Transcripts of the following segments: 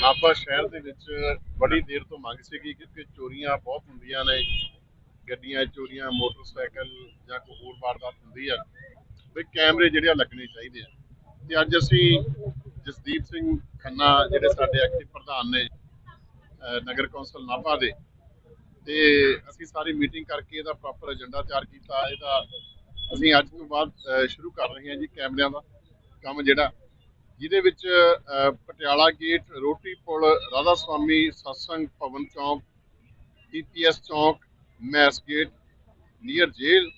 ਨਾਭਾ ਸ਼ਹਿਰ ਦੇ ਵਿੱਚ ਬੜੀ ਦੇਰ ਤੋਂ ਮੰਗ ਸੀਗੀ ਕਿਉਂਕਿ ਚੋਰੀਆਂ ਬਹੁਤ ਹੁੰਦੀਆਂ ਨੇ। ਗੱਡੀਆਂ ਚੋਰੀਆਂ, ਮੋਟਰਸਾਈਕਲ ਜਾਂ ਕੋਈ ਹੋਰ ਵਾਰਦਾਤ ਹੁੰਦੀ ਆ। ਵੀ ਕੈਮਰੇ ਜਿਹੜੇ ਆ ਲੱਗਣੇ ਚਾਹੀਦੇ ਆ। ਤੇ ਅੱਜ ਅਸੀਂ ਜਸਦੀਪ ਸਿੰਘ ਖੰਨਾ ਜਿਹੜੇ ਸਾਡੇ ਐਕਟਿਵ ਪ੍ਰਧਾਨ ਨੇ ਨਗਰ ਕੌਂਸਲ ਨਾਭਾ ਦੇ, ਤੇ ਅਸੀਂ ਸਾਰੀ ਮੀਟਿੰਗ ਕਰਕੇ ਇਹਦਾ ਪ੍ਰੋਪਰ ਏਜੰਡਾ ਤਿਆਰ ਕੀਤਾ। ਇਹਦਾ ਅਸੀਂ ਅੱਜ ਤੋਂ ਬਾਅਦ ਸ਼ੁਰੂ ਕਰ ਰਹੇ ਹਾਂ ਜੀ ਕੈਮਰਿਆਂ ਦਾ ਕੰਮ ਜਿਹੜਾ। ਜਿਹਦੇ ਵਿੱਚ ਪਟਿਆਲਾ ਗੇਟ, ਰੋਟੀ ਪੁਲ ਰਾਧਾ ਸਵਾਮੀ ਸਤਸੰਗ ਭਵਨ ਚੌਂਕ ਡੀਪੀਐਸ ਚੌਂਕ, mess gate, near jail,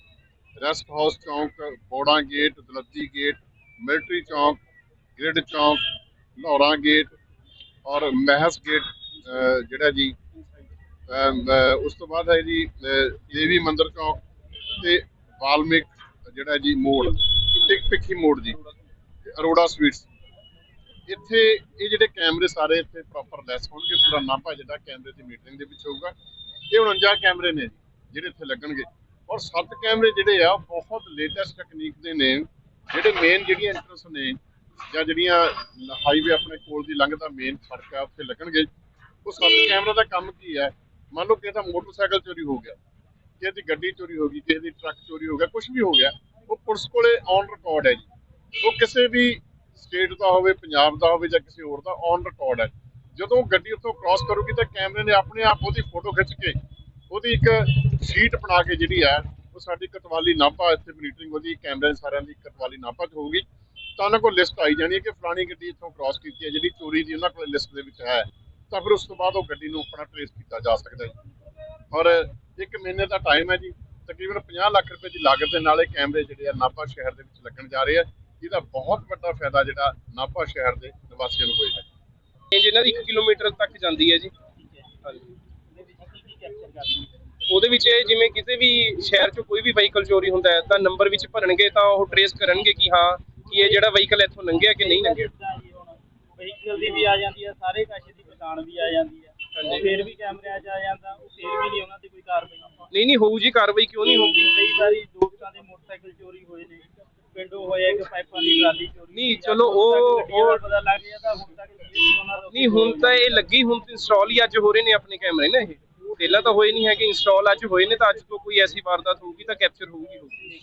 rest house ਚੌਂਕ, Bora gate, Daladdi gate, military ਚੌਂਕ, ਗ੍ਰਿਡ ਚੌਂਕ, ਲਾਹੌਰਾ ਗੇਟ ਔਰ ਮਹਿਸ ਗੇਟ ਜਿਹੜਾ ਜੀ ਉਸ ਤੋਂ ਬਾਅਦ ਹੈ ਜੀ ਦੇਵੀ ਮੰਦਰ ਚੌਂਕ ਤੇ ਵਾਲਮਿਕ ਜਿਹੜਾ ਜੀ ਮੋੜ ਟਿਕ ਪਿੱਖੀ ਮੋੜ ਜੀ ਤੇ ਅਰੋੜਾ ਸਵੀਟਸ। ਇੱਥੇ ਇਹ ਜਿਹੜੇ ਕੈਮਰੇ ਸਾਰੇ ਇੱਥੇ ਪ੍ਰੋਪਰ ਲੈਸ ਹੋਣਗੇ, ਪੂਰਾ ਨਾਭਾ ਜਿਹੜਾ ਕੈਮਰੇ ਦੀ ਮੀਟਿੰਗ ਦੇ ਵਿੱਚ ਹੋਊਗਾ। ਇਹ 49 ਕੈਮਰੇ ਨੇ ਜਿਹੜੇ ਇੱਥੇ ਲੱਗਣਗੇ। ਔਰ ਸੱਤ ਕੈਮਰੇ ਜਿਹੜੇ ਆ, ਬਹੁਤ ਲੇਟੈਸਟ ਟੈਕਨੀਕ ਦੇ ਨੇ, ਜਿਹੜੇ ਮੇਨ ਜਿਹੜੀਆਂ ਇੰਟਰਸ ਨੇ, ਜਾਂ ਜਿਹੜੀਆਂ ਹਾਈਵੇ ਆਪਣੇ ਕੋਲ ਦੀ ਲੰਘਦਾ ਮੇਨ ਸੜਕ ਆ, ਉੱਥੇ ਲੱਗਣਗੇ। ਉਹ ਸੱਤ ਕੈਮਰਾ ਦਾ ਕੰਮ ਕੀ ਹੈ ਮੰਨ ਲਓ ਕਿਸੇ ਦਾ ਮੋਟਰਸਾਈਕਲ ਚੋਰੀ ਹੋ ਗਿਆ ਕਿਸੇ ਦੀ ਗੱਡੀ ਚੋਰੀ ਹੋ ਗਈ ਕਿਸੇ ਦੀ ਟਰੱਕ ਚੋਰੀ ਹੋ ਗਿਆ ਕੁਝ ਵੀ ਹੋ ਗਿਆ, ਉਹ ਪੁਲਿਸ ਕੋਲੇ ਔਨ ਰਿਕਾਰਡ ਹੈ ਜੀ। ਉਹ ਕਿਸੇ ਵੀ ਸਟੇਟ ਦਾ ਹੋਵੇ, ਪੰਜਾਬ ਦਾ ਹੋਵੇ ਜਾਂ ਕਿਸੇ ਹੋਰ ਦਾ ਔਨ ਰਿਕਾਰਡ ਹੈ। ਜਦੋਂ ਉਹ ਗੱਡੀ ਉੱਥੋਂ ਕ੍ਰਾਸ ਕਰੂਗੀ ਤਾਂ ਕੈਮਰੇ ਨੇ ਆਪਣੇ ਆਪ ਉਹਦੀ ਫੋਟੋ ਖਿੱਚ ਕੇ ਉਹਦੀ ਇੱਕ ਸ਼ੀਟ ਬਣਾ ਕੇ ਜਿਹੜੀ ਹੈ, ਉਹ ਸਾਡੀ ਕਤਵਾਲੀ ਨਾਭਾ ਇੱਥੇ ਮਨੀਟਰਿੰਗ ਉਹਦੀ ਕੈਮਰੇ ਸਾਰਿਆਂ ਦੀ ਕਤਵਾਲੀ ਨਾਭਾ 'ਚ ਹੋਊਗੀ। ਤਾਂ ਉਹਨਾਂ ਕੋਲ ਲਿਸਟ ਆਈ ਜਾਣੀ ਹੈ ਕਿ ਫਲਾਣੀ ਗੱਡੀ ਇੱਥੋਂ ਕ੍ਰਾਸ ਕੀਤੀ ਹੈ, ਜਿਹੜੀ ਚੋਰੀ ਦੀ ਉਹਨਾਂ ਕੋਲ ਲਿਸਟ ਦੇ ਵਿੱਚ ਹੈ। ਤਾਂ ਫਿਰ ਉਸ ਤੋਂ ਬਾਅਦ ਉਹ ਗੱਡੀ ਨੂੰ ਆਪਣਾ ਟਰੇਸ ਕੀਤਾ ਜਾ ਸਕਦਾ ਹੈ। ਔਰ ਇੱਕ ਮਹੀਨੇ ਦਾ ਟਾਈਮ ਹੈ ਜੀ, ਤਕਰੀਬਨ 50 ਲੱਖ ਰੁਪਏ ਦੀ ਲਾਗਤ ਦੇ ਨਾਲ ਇਹ ਕੈਮਰੇ ਜਿਹੜੇ ਆ ਨਾਭਾ ਸ਼ਹਿਰ ਦੇ ਵਿੱਚ ਲੱਗਣ ਜਾ ਰਹੇ ਆ। ਜਿਹਦਾ ਬਹੁਤ ਵੱਡਾ ਫਾਇਦਾ ਜਿਹੜਾ ਨਾਭਾ ਸ਼ਹਿਰ ਦੇ ਨਿਵਾਸੀਆਂ ਨੂੰ ਹੋਏਗਾ ਰੇਂਜ ਇਹਨਾਂ ਦੀ 1 ਕਿਲੋਮੀਟਰ ਤੱਕ ਜਾਂਦੀ ਹੈ ਜੀ। ਉਹਦੇ ਵਿੱਚ ਇਹ ਜਿਵੇਂ ਕਿਸੇ ਵੀ ਸ਼ਹਿਰ 'ਚ ਕੋਈ ਵੀ ਵਹੀਕਲ ਚੋਰੀ ਹੁੰਦਾ ਹੈ ਤਾਂ ਨੰਬਰ ਵਿੱਚ ਭਰਨਗੇ ਤਾਂ ਉਹ ਟਰੇਸ ਕਰਨਗੇ ਕਿ ਹਾਂ ਕਿ ਇਹ ਜਿਹੜਾ ਵਹੀਕਲ ਇੱਥੋਂ ਲੰਘਿਆ ਕਿ ਨਹੀਂ ਲੰਘਿਆ। ਵਹੀਕਲ ਦੀ ਵੀ ਆ ਜਾਂਦੀ ਹੈ ਸਾਰੇ ਕਾਸ਼ੇ ਦੀ ਪਛਾਣ ਵੀ ਆ ਜਾਂਦੀ ਹੈ। ਫਿਰ ਵੀ ਕੈਮਰਿਆਂ 'ਚ ਆ ਜਾਂਦਾ ਉਹ ਫਿਰ ਵੀ ਨਹੀਂ ਉਹਨਾਂ ਦੀ ਕੋਈ ਕਾਰਵਾਈ। ਨਹੀਂ ਨਹੀਂ ਹੋਊ ਜੀ ਕਾਰਵਾਈ ਕਿਉਂ ਨਹੀਂ ਹੋਊਗੀ? ਕਈ ਵਾਰੀ ਦੋਸਤਾਂ ਦੇ ਮੋਟਰਸਾਈਕਲ ਚੋਰੀ ਹੋਏ ਨੇ। ਪਿੰਡੋਂ ਹੋਇਆ ਇੱਕ ਪਾਈਪਾਂ ਦੀ ਟਰਾਲੀ ਚੋਰੀ ਨਹੀਂ, ਚਲੋ ਉਹ- ਉਹ- ਪਤਾ ਲੱਗ ਗਿਆ ਤਾਂ ਹੁਣ ਤੱਕ ਨਹੀਂ ਹੁਣ ਤਾਂ ਇਹ ਲੱਗੀ ਹੁਣ ਇੰਸਟਾਲ ਹੀ ਅੱਜ ਹੋ ਰਹੇ ਨੇ ਆਪਣੇ ਕੈਮਰੇ ਨਾ ਇਹ। ਪਹਿਲਾਂ ਤਾਂ ਹੋਏ ਨਹੀਂ ਹੈ ਕਿ ਇੰਸਟਾਲ ਅੱਜ ਹੋਏ ਨੇ ਤਾਂ ਅੱਜ ਤੋਂ ਕੋਈ ਐਸੀ ਵਾਰਦਾਤ ਹੋਊਗੀ ਤਾਂ ਕੈਪਚਰ ਹੋਊਗੀ ਹੋਊਗੀ।